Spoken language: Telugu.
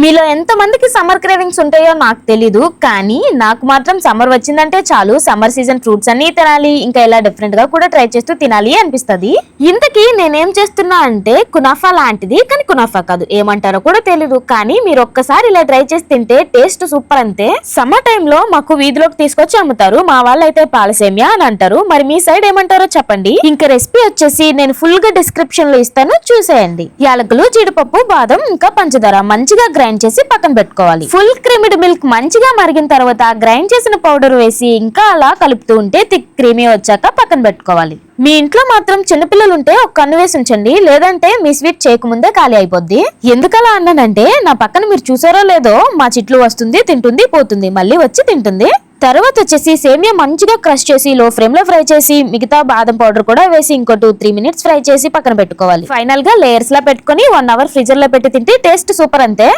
మీలో ఎంతమందికి సమ్మర్ క్రేవింగ్స్ ఉంటాయో నాకు తెలీదు కానీ నాకు మాత్రం సమ్మర్ వచ్చిందంటే చాలు. సమ్మర్ సీజన్ ఫ్రూట్స్ అన్ని తినాలి. ఇంకా ఇలా డిఫరెంట్గా కూడా ట్రై చేస్తూ తినాలి అనిపిస్తుంది. ఇంతకీ నేనేం చేస్తున్నా అంటే కునాఫా లాంటిది కానీ కునాఫా కాదు. ఏమంటారో కూడా తెలీదు. కానీ మీరు ఒక్కసారి ఇలా ట్రై చేసి తింటే టేస్ట్ సూపర్ అంతే. సమ్మర్ టైంలో మాకు వీధిలోకి తీసుకొచ్చి అమ్ముతారు. మా వాళ్ళు అయితే పాలసేమియా అని అంటారు. మరి మీ సైడ్ ఏమంటారో చెప్పండి. ఇంకా రెసిపీ వచ్చేసి నేను ఫుల్గా డిస్క్రిప్షన్లో ఇస్తాను. చూసేయండి. యాలకులు జీడిపప్పు బాదం ఇంకా పంచదార. మంచిగా గ్రైండ్ చేసి పక్కన పెట్టుకోవాలి. ఫుల్ క్రీమిడ్ మిల్క్ మంచిగా మరిగిన తర్వాత గ్రైండ్ చేసిన పౌడర్ వేసి ఇంకా అలా కలుపుతూ ఉంటే థిక్ క్రీమీ వచ్చాక పక్కన పెట్టుకోవాలి. మీ ఇంట్లో మాత్రం చిన్నపిల్లలు ఉంటే ఒక కన్ను వేసి ఉంచండి లేదంటే మీ స్వీట్ చేయకముందే ఖాళీ అయిపోద్ది. ఎందుకలా అన్నానంటే నా పక్కన మీరు చూసారో లేదో మా చిట్లు వస్తుంది తింటుంది పోతుంది మళ్ళీ వచ్చి తింటుంది. తర్వాత వచ్చేసి సేమియా మంచిగా క్రష్ చేసి లో ఫ్లేమ్లో ఫ్రై చేసి మిగతా బాదం పౌడర్ కూడా వేసి ఇంకో టూ త్రీ మినిట్స్ ఫ్రై చేసి పక్కన పెట్టుకోవాలి. ఫైనల్గా లేయర్స్ లా పెట్టుకొని వన్ అవర్ ఫ్రిజర్లో పెట్టి తింటే టేస్ట్ సూపర్ అంతే.